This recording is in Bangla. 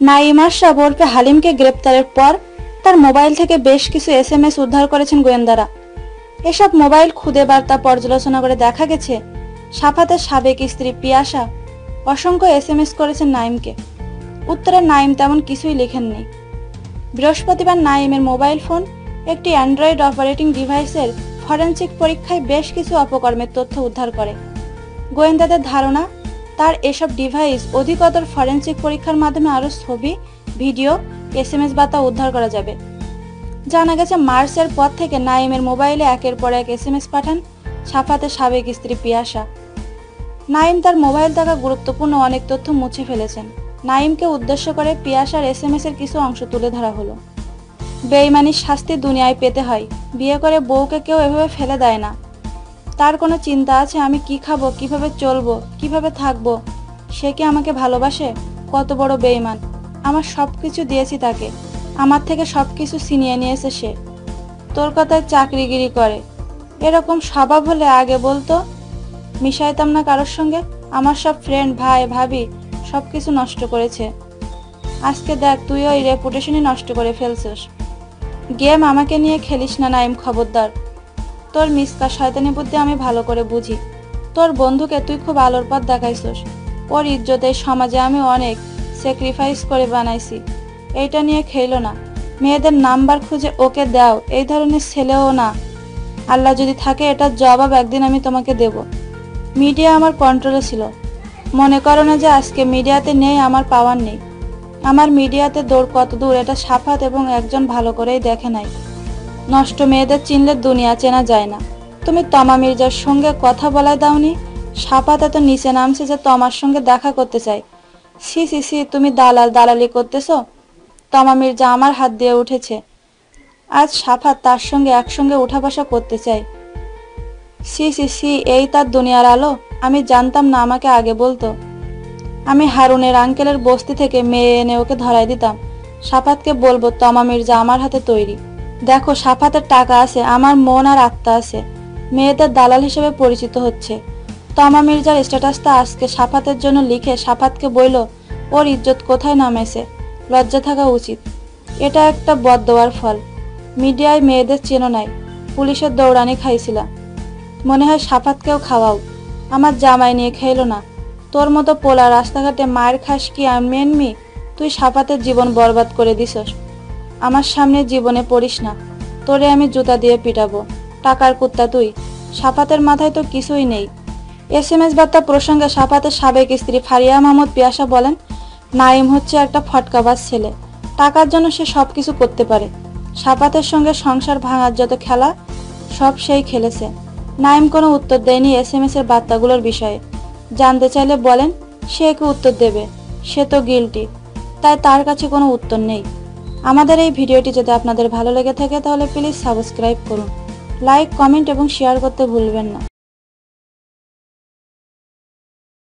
নাইমার শাহ ওরফে হালিমকে গ্রেপ্তারের পর তার মোবাইল থেকে বেশ কিছু এসএমএস উদ্ধার করেছেন গোয়েন্দারা। এসব মোবাইল খুদে বার্তা পর্যালোচনা করে দেখা গেছে, সাফাতের সাবেক স্ত্রী পিয়াসা অসংখ্য এসএমএস করেছেন নাইমকে। উত্তরে নাইম তেমন কিছুই লেখেননি। বৃহস্পতিবার নাইমের মোবাইল ফোন একটি অ্যান্ড্রয়েড অপারেটিং ডিভাইসের ফরেনসিক পরীক্ষায় বেশ কিছু অপকর্মের তথ্য উদ্ধার করে। গোয়েন্দাদের ধারণা, তার এসব ডিভাইস অধিকতর ফরেন্সিক পরীক্ষার মাধ্যমে আরও ছবি, ভিডিও এস এম এস বার্তা উদ্ধার করা যাবে। জানা গেছে, মার্চের পর থেকে নাইমের মোবাইলে একের পর এক এস এম এস পাঠান সাফাতের সাবেক স্ত্রী পিয়াসা। নাইম তার মোবাইল থাকা গুরুত্বপূর্ণ অনেক তথ্য মুছে ফেলেছেন। নাইমকে উদ্দেশ্য করে পিয়াসার এসএমএস এর কিছু অংশ তুলে ধরা হলো। বেইমানির শাস্তি দুনিয়ায় পেতে হয়। বিয়ে করে বউকে কেউ এভাবে ফেলে দেয় না। তার কোনো চিন্তা আছে আমি কি খাব, কীভাবে চলবো, কীভাবে থাকব? সে কি আমাকে ভালোবাসে? কত বড় বেইমান। আমার সব কিছু দিয়েছি তাকে। আমার থেকে সব কিছু ছিনিয়ে নিয়েছে সে। তোর কথায় চাকরিগিরি করে। এরকম স্বভাব হলে আগে বলতো মিশাইতাম না কারোর সঙ্গে। আমার সব ফ্রেন্ড ভাই, ভাবি সব কিছু নষ্ট করেছে। আজকে দেখ তুই ওই রেপুটেশনই নষ্ট করে ফেলছিস। গেম আমাকে নিয়ে খেলিস না, নাইম খবরদার। তোর মিসকা শয়তানি বুদ্ধি আমি ভালো করে বুঝি। তোর বন্ধুকে তুই খুব আলোর পথ দেখাইছিস। ওর ইজ্জতে সমাজে আমি অনেক স্যাক্রিফাইস করে বানাইছি। এইটা নিয়ে খেলো না। মেয়েদের নাম্বার খুঁজে ওকে দাও, এই ধরনের ছেলেও না। আল্লাহ যদি থাকে, এটার জবাব একদিন আমি তোমাকে দেব। মিডিয়া আমার কন্ট্রোলে ছিল। মনে করো না যে আজকে মিডিয়াতে নেই, আমার পাওয়ার নেই। আমার মিডিয়াতে দৌড় কত দূর, এটা সাফাত এবং একজন ভালো করেই দেখে নাই। নষ্ট মেয়েদের চিনলে দুনিয়া চেনা যায় না। তুমি তমা মির্জার সঙ্গে কথা বলায় দাওনি? সাফাত এত নিচে নামছে যে তমার সঙ্গে দেখা করতে চাই। সি সি সি তুমি দালাল দালালি করতেছ? তমা মির্জা আমার হাত দিয়ে উঠেছে। আজ সাফাত তার সঙ্গে একসঙ্গে উঠা বসা করতে চাই। সি সি সি এই তার দুনিয়ার আলো। আমি জানতাম না আমাকে আগে বলতো। আমি হারুনের আঙ্কেলের বস্তি থেকে মেয়ে এনে ওকে ধরাই দিতাম। সাফাতকে বলব তমা মির্জা আমার হাতে তৈরি। দেখো, সাফাতের টাকা আছে, আমার মন আর আত্মা আছে। মেয়েদের দালাল হিসেবে পরিচিত হচ্ছে। তমা মির্জার স্ট্যাটাসটা আজকে সাফাতের জন্য লিখে সাফাতকে বইল, ওর ইজ্জত কোথায় নামেছে? লজ্জা থাকা উচিত। এটা একটা বদদোয়ার ফল। মিডিয়ায় মেয়েদের চেনো নাই, পুলিশের দৌড়ানি খাইছিলা মনে হয় সাফাতকেও খাওয়াও। আমার জামাই নিয়ে খেলো না। তোর মতো পোলা রাস্তাঘাটে মায়ের খাস কি আমি এনমি তুই সাফাতের জীবন বরবাদ করে দিছস। আমার সামনে জীবনে পড়িস না। তোরে আমি জুতা দিয়ে পিটাবো। টাকার কুত্তা তুই। সাপাতের মাথায় তো কিছুই নেই। এস এম এস বার্তা প্রসঙ্গে সাপাতের সাবেক স্ত্রী ফারিয়া মাহমুদ পিয়াসা বলেন, নাইম হচ্ছে একটা ফটকাবাজ ছেলে। টাকার জন্য সে সব কিছু করতে পারে। সাপাতের সঙ্গে সংসার ভাঙার যত খেলা, সব সেই খেলেছে। নাইম কোনো উত্তর দেয়নি এস এম এস এর বার্তাগুলোর বিষয়ে। জানতে চাইলে বলেন, সে কি উত্তর দেবে। সে তো গিলটি তাই তার কাছে কোনো উত্তর নেই। আমাদের এই ভিডিওটি যদি আপনাদের ভালো লেগে থাকে, তাহলে প্লিজ সাবস্ক্রাইব করুন। লাইক কমেন্ট এবং শেয়ার করতে ভুলবেন না।